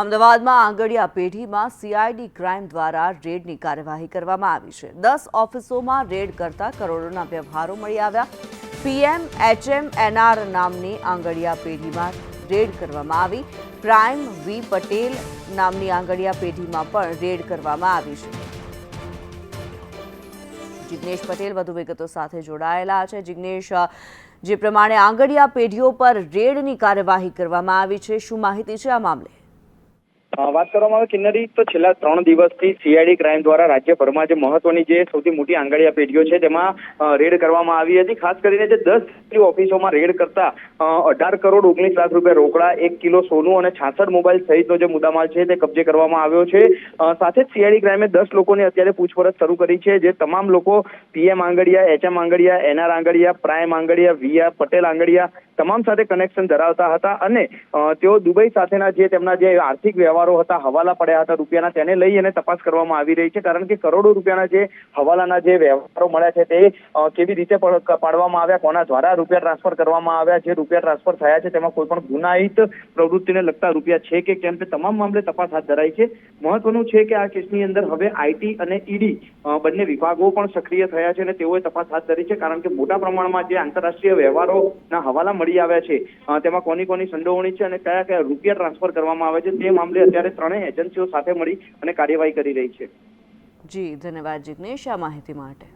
અમદાવાદમાં આંગડિયા પેઢીમાં CID crime દ્વારા રેડની કાર્યવાહી કરવામાં આવી છે. દસ ઓફિસોમાં રેડ કરતા કરોડોના વ્યવહારો મળી આવ્યા. પીએમ એચએમ એનઆર નામની આંગડિયા પેઢીમાં રેડ કરવામાં આવી. પ્રાઇમ વી પટેલ નામની આંગડિયા પેઢીમાં પણ રેડ કરવામાં આવી છે. જિગ્નેશ પટેલ વધુ વિગતો સાથે જોડાયેલા છે. જિગ્નેશ જે પ્રમાણે આંગડિયા પેઢીઓ પર રેડની કાર્યવાહી કરવામાં આવી છે, શું માહિતી છે આ મામલે? વાત કરવામાં આવે કિન્નરી તો છેલ્લા ત્રણ દિવસથી સીઆઈડી ક્રાઇમ દ્વારા રાજ્યભરમાં જે મહત્વની જે સૌથી મોટી આંગળીયા પેઢીઓ છે, તેમાં રેડ કરવામાં આવી હતી. ખાસ કરીને જે દસ ઓફિસોમાં રેડ કરતા અઢાર કરોડ ઓગણીસ લાખ રૂપિયા રોકડા, એક કિલો સોનું અને છાસઠ મોબાઈલ સહિતનો જે મુદ્દામાલ છે, તે કબજે કરવામાં આવ્યો છે. સાથે જ સીઆઈડી ક્રાઇમે દસ લોકોની અત્યારે પૂછપરછ શરૂ કરી છે, જે તમામ લોકો PM Angadia HM Angadia NR Angadia prime Angadia VR Patel Angadia તમામ સાથે કનેક્શન ધરાવતા હતા અને તેઓ દુબઈ સાથેના જે તેમના જે આર્થિક વ્યવહારો હતા, હવાલા પડ્યા હતા રૂપિયાના, તેને લઈ અને તપાસ કરવામાં આવી રહી છે. કારણ કે કરોડો રૂપિયાના જે હવાલાના જે વ્યવહારો મળ્યા છે તે કેવી રીતે પડ- પાડવામાં આવ્યા, કોના દ્વારા રૂપિયા ટ્રાન્સફર કરવામાં આવ્યા, જે રૂપિયા ટ્રાન્સફર થયા છે તેમાં કોઈ પણ ગુનાહિત પ્રવૃત્તિને લગતા રૂપિયા છે કે કેમ તે તમામ મામલે તપાસ હાથ ધરાઈ છે. મહત્વનું છે કે આ કેસની અંદર હવે આઈટી અને ઈડી બંને વિભાગો પણ સક્રિય થયા છે અને તેઓએ તપાસ હાથ ધરી છે. કારણ કે મોટા પ્રમાણમાં જે આંતરરાષ્ટ્રીય વ્યવહારોના હવાલા મળી આવ્યા છે. તેમાં કોની કોની સંડોવણી છે અને કયા કયા રૂપિયા ટ્રાન્સફર કરવામાં આવે છે તે મામલે અત્યારે ત્રણેય એજન્સીઓ સાથે મળી અને કાર્યવાહી કરી રહી છે. જી, ધન્યવાદ જિગ્નેશ આ માહિતી માટે.